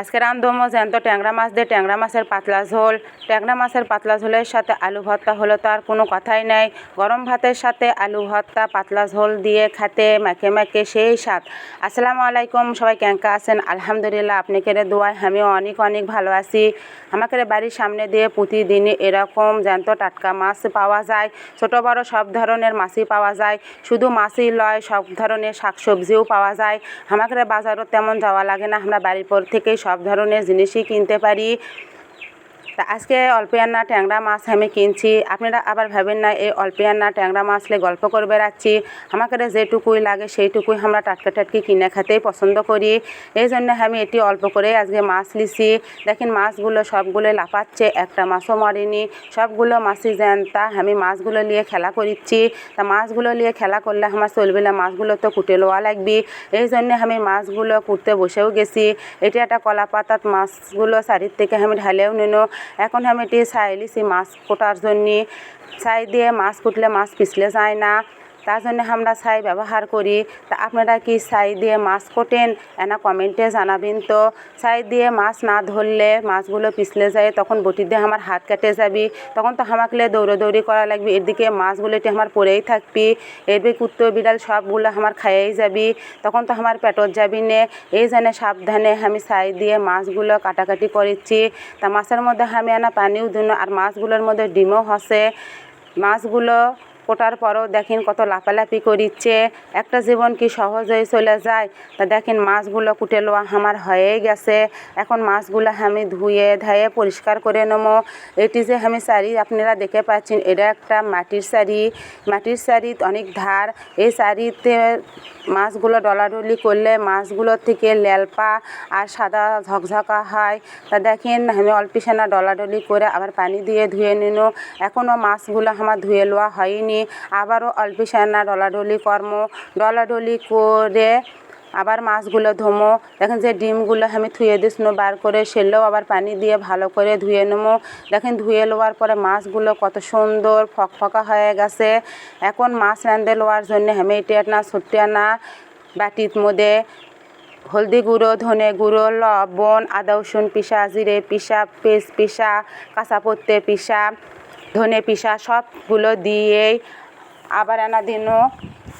আজকে রান্ধবো জ্যান্ত ট্যাংরা মাছ দিয়ে ট্যাংরা মাছের পাতলা ঝোল। ট্যাংরা মাছের পাতলা ঝোলের সাথে আলু ভর্তা হলে তো আর কোনো কথাই নাই। গরম ভাতের সাথে আলু ভর্তা, পাতলা ঝোল দিয়ে খেতে মেখে মেখে সেই স্বাদ। আসসালামু আলাইকুম, সবাই ক্যাঙ্কা আছেন? আলহামদুলিল্লাহ আপনাকে দোয়ায়? আমিও অনেক অনেক ভালো আছি। আমাকে বাড়ির সামনে দিয়ে প্রতিদিন এরকম জ্যান্ত টাটকা মাছ পাওয়া যায়। ছোট বড় সব ধরনের মাছই পাওয়া যায়। শুধু মাছই লয়, সব ধরনের শাকসবজিও পাওয়া যায়। আমাকে বাজারও তেমন যাওয়া লাগে না। আমরা বাড়ির পর থেকেই সব ধরনের জিনিসই কিনতে পারি। তা আজকে অল্পিয়ান্না ট্যাংরা মাছ আমি কিনছি। আপনারা আবার ভাবেন না, এই অল্পিয়ান্না ট্যাংরা মাছলে গল্প করে বেড়াচ্ছি আমাকে যেটুকুই লাগে সেইটুকুই আমরা টাটকা টাটকি কিনে খেতেই পছন্দ করি। এই জন্য আমি এটি অল্প করে আজকে মাছ লিছি দেখেন মাছগুলো সবগুলো লাফাচ্ছে, একটা মাছও মরেনি। সবগুলো মাছই জ্যান্তা। আমি মাছগুলো নিয়ে খেলা করিচ্ছি। তা মাছগুলো নিয়ে খেলা করলে আমার চলবে না, মাছগুলো তো কুটে লোয়া লাগবে। এই জন্য আমি মাছগুলো কুটতে বসেও গেছি। এটি একটা কলা পাতাত মাছগুলো চারির থেকে আমি ঢালেও নিনো। এখন আমি এটি চাই লিছি মাছ কোটার জন্যে। ছাই দিয়ে মাছ কুটলে মাছ পিছলে যায় না। তার জন্য আমরা ছাই ব্যবহার করি। তা আপনারা কি ছাই দিয়ে মাছ কোটেন? এনা কমেন্টে জানাবেন তো। ছাই দিয়ে মাছ না ধরলে মাছগুলো পিছলে যায়, তখন বটি দিয়ে আমার হাত কেটে যাবি। তখন তো আমাকে দৌড়াদৌড়ি করা লাগবে, এদিকে মাছগুলো এটি আমার পরেই থাকবি। এরবে কুত্তো, বিড়াল সবগুলো আমার খাইয়েই যাবি। তখন তো আমার পেটত যাবি নে। এই জন্য সাবধানে আমি ছাই দিয়ে মাছগুলো কাটাকাটি করেছি। তা মাছের মধ্যে আমি আনা পানিও দিন, আর মাছগুলোর মধ্যে ডিমও হসে। মাছগুলো কোটার পরও দেখেন কত লাফালাফি করিচ্ছে। একটা জীবন কি সহজ হয়ে চলে যায়? তা দেখেন মাছগুলো কুটে লোয়া আমার হয়েই গেছে। এখন মাছগুলো আমি ধুয়ে, ধায়ে পরিষ্কার করে নেব। এটি যে আমি শাড়ি আপনারা দেখে পাচ্ছেন, এটা একটা মাটির শাড়ি। মাটির শাড়ি অনেক ধার। এই শাড়িতে মাছগুলো ডলাডলি করলে মাছগুলোর থেকে লেলপা আর সাদা ঝকঝকা হয়। তা দেখেন আমি অল্প সেনা ডলাডলি করে আবার পানি দিয়ে ধুয়ে নিন। এখনও মাছগুলো আমার ধুয়ে লওয়া হয়নি। আবারও অল্প সেনা ডলাডলি কর্ম, ডলাডলি করে আবার মাছগুলো ধোমো। দেখেন যে ডিমগুলো আমি ধুয়ে দিছিল বার করে সেলেও আবার পানি দিয়ে ভালো করে ধুয়ে নেব। দেখেন ধুয়ে লোয়ার পরে মাছগুলো কত সুন্দর ফকফকা হয়ে গেছে। এখন মাছ রাঁধে লোয়ার জন্য আমি এটি না ছোট্ট না, বাটির মধ্যে হলদি গুঁড়ো, ধনে গুঁড়ো, লবণ, আদা, রসুন পিসা, জিরে পিসা, পেস্ট পিসা কাঁচাপত্তে পিসা ধনে পিসা সবগুলো দিয়ে আবার আনা দিনও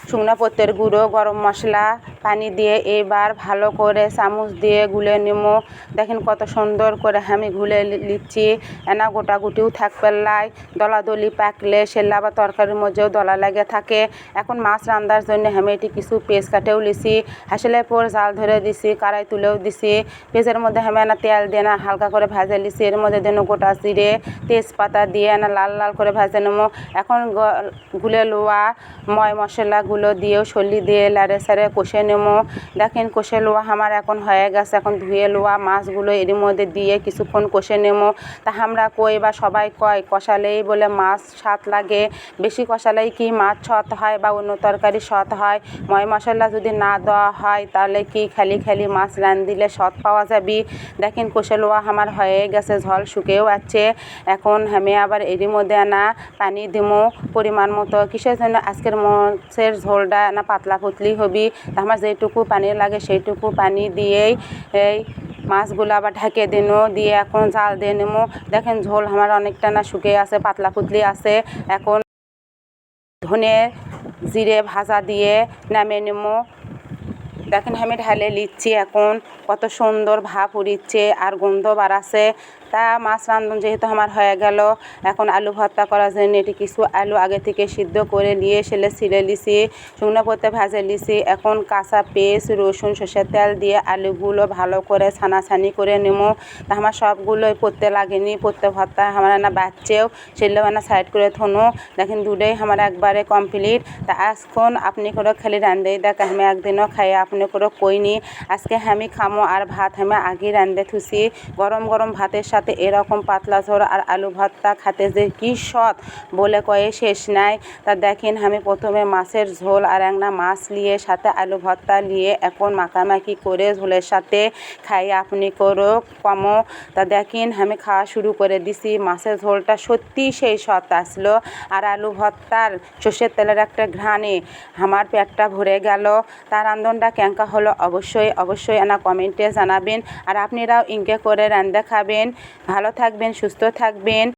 শুকনো পত্তের গুঁড়ো গরম মশলা পানি দিয়ে এবার ভালো করে চামচ দিয়ে গুলে নেব দেখেন কত সুন্দর করে আমি গুলে নিচ্ছি এনা গোটা গুটিও থাকবে লাই। দলাদলি পাকলে সেল্লা বা তরকারির মধ্যেও দলা লাগে থাকে। এখন মাছ রান্নার জন্য আমি এটি কিছু পেঁয়াজ কাটেও লিছি। হাসলে পর জাল ধরে দিছি কারাই তুলেও দিছি। পেঁয়াজের মধ্যে আমি এনা তেল দিয়ে না হালকা করে ভেজে লিছি। এর মধ্যে দেন গোটা জিরে, তেজপাতা দিয়ে এনা লাল লাল করে ভেজে নেব এখন গুলে লোয়া ময় মশলাগুলো দিয়েও সল্লি দিয়ে লাড়ে সারে কষে নেব দেখেন কষে লোয়া আমার এখন হয়ে গেছে, এখন ধুয়ে লোয়া মাছগুলো এর মধ্যে দিয়ে কিছুক্ষণ কষে নেব তা আমরা কই বা সবাই কয়, কষালেই বলে মাছ স্বাদ লাগে। বেশি কষালেই কি মাছ সৎ হয় বা অন্য তরকারি সৎ হয়? ময় মশলা যদি না দেওয়া হয়, তাহলে কি খালি খালি মাছ রান দিলে সৎ পাওয়া যাবি? দেখেন কষে লোয়া আমার হয়ে গেছে, ঝল শুকেও আছে। এখন আমি আবার এরই মধ্যে আনা পানি দিমো। পরিমাণ মতো কিসের জন্য আজকের মাছের ঝোলটা না পাতলা পুতলি হবি? তা আমার যেটুকু পানি লাগে সেইটুকু পানি দিয়েই এই মাছগুলো আবার ঢেকে দিন, দিয়ে এখন জাল দিয়ে নেব দেখেন ঝোল আমার অনেকটা না শুকিয়ে আছে, পাতলা পুতলি আছে। এখন ধনে জিরে ভাজা দিয়ে নামে। নেব দেখেন আমি ঢালে লিচ্ছি এখন, কত সুন্দর ভাপ উড়িচ্ছে আর গন্ধ বাড়াচ্ছে। তা মাছ রান্ধন যেহেতু আমার হয়ে গেল, এখন আলু ভর্তা করার জন্য এটি কিছু আলু আগে থেকে সিদ্ধ করে নিয়ে সেলে ছিলে লিছি শুকনো পত্তে ভাজে লিছি এখন কাঁচা পেস্ট রসুন, সর্ষের তেল দিয়ে আলুগুলো ভালো করে ছানাছানি করে নেব। তা আমার সবগুলোই পড়তে লাগেনি পড়তে ভর্তা আমার না বাচ্চেও সেগুলো না সাইড করে থনো। দেখেন দুটোই আমার একবারে কমপ্লিট তা এখন আপনি করে খালি রান্ধেই দেখ, আমি একদিনও খাই আপনি করে কইনি। আজকে আমি খামো আর ভাত আমি আগে রান্ধে থুসি। গরম গরম ভাতের সাথে এরকম পাতলা ঝোল আর আলু ভর্তা খাতে যে কী সৎ বলে কয়ে শেষ নাই। তা দেখেন আমি প্রথমে মাছের ঝোল আর একটা মাছ নিয়ে সাথে আলু ভর্তা নিয়ে এখন মাখামাখি করে ঝোলের সাথে খাই। আপনি করো, কমো। তা দেখেন আমি খাওয়া শুরু করে দিছি। মাছের ঝোলটা সত্যি সেই সৎ আসলো। আর আলু ভর্তার সর্ষের তেলের একটা ঘ্রাণে আমার পেটটা ভরে গেল। তার রান্ধনটা কেঙ্কা হলো অবশ্যই অবশ্যই আনা কমেন্টে জানাবেন। আর আপনারাও ইনকে করে রান্না খাবেন ভালো থাকবেন, সুস্থ থাকবেন।